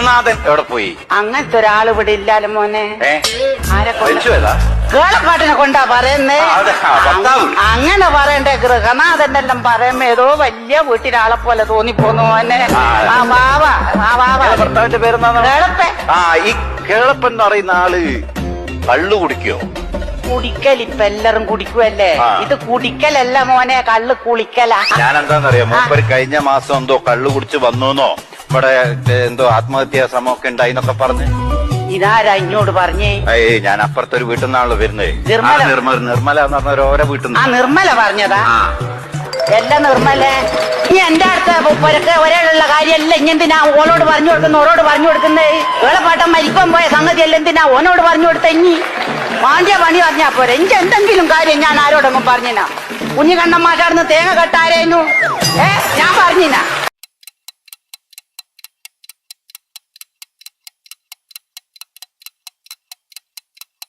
ഗൃഹനാഥൻ എവിടെ പോയി? അങ്ങനത്തെ ഒരാൾ ഇവിടെ ഇല്ലാലും മോനെ. ആരെ കൊണ്ട് കേളപ്പാട്ടിനെ കൊണ്ടാ പറയുന്നേ. അങ്ങനെ പറയണ്ടേ ഗൃഹനാഥന്റെ എല്ലാം പറയുമ്പോ ഏതോ വലിയ വീട്ടിലാളെ പോലെ തോന്നിപ്പോന്നു മോനെ. ആ, വാവ ആ വാവ. ഭർത്താവിന്റെ പേരെന്താണ് കേളപ്പേ ആ ഈ കേളപ്പൻ എന്ന് പറയുന്ന ആൾ കള്ളു കുടിക്കോ? കുടിക്കൽ ഇപ്പൊ എല്ലാരും കുടിക്കുവല്ലേ. ഇത് കുടിക്കലല്ല മോനെ കള്ള് കുളിക്കലാ. ഞാൻ എന്താന്നറിയാം മൂപ്പര് കഴിഞ്ഞ മാസം എന്തോ കള്ളു കുടിച്ച് വന്നുന്നോ? ഇവിടെ എന്തോ ആത്മഹത്യാ ശ്രമമൊക്കെ ഉണ്ടായിന്നൊക്കെ പറഞ്ഞ്. ഇതാരാ ഇങ്ങോട്ട് പറഞ്ഞേ? ഏയ് ഞാൻ അപ്പുറത്തെ ഒരു വീട്ടിൽ നിന്നാണല്ലോ വരുന്നത് നിർമ്മല. നിർമ്മല നിർമ്മല എന്ന് പറഞ്ഞ ഒരു ഓരോ വീട്ടിൽ ആ നിന്ന് നിർമ്മല പറഞ്ഞതാ? എല്ലാം നിർമ്മലേ. നീ എന്റെ അടുത്ത് പുരക്ക് ഒരാളുള്ള കാര്യമല്ല. ഇങ്ങെന്തിനാ ഓളോട് പറഞ്ഞു കൊടുക്കുന്ന ഓരോട് പറഞ്ഞു കൊടുക്കുന്നേ? വേളപ്പാട്ടം മരിക്കാൻ പോയ സംഗതി അല്ല എന്തിനാ ഓനോട് പറഞ്ഞു കൊടുത്ത ഇനി? വാണ്ടിയ പണി പറഞ്ഞാ പോരെ. എനിക്ക് എന്തെങ്കിലും കാര്യം ഞാൻ ആരോടെങ്കിലും പറഞ്ഞിനാ. കുഞ്ഞു കണ്ണന്മാരാടുന്ന് തേങ്ങ കെട്ടാരേനു ഏ ഞാൻ പറഞ്ഞിനാ.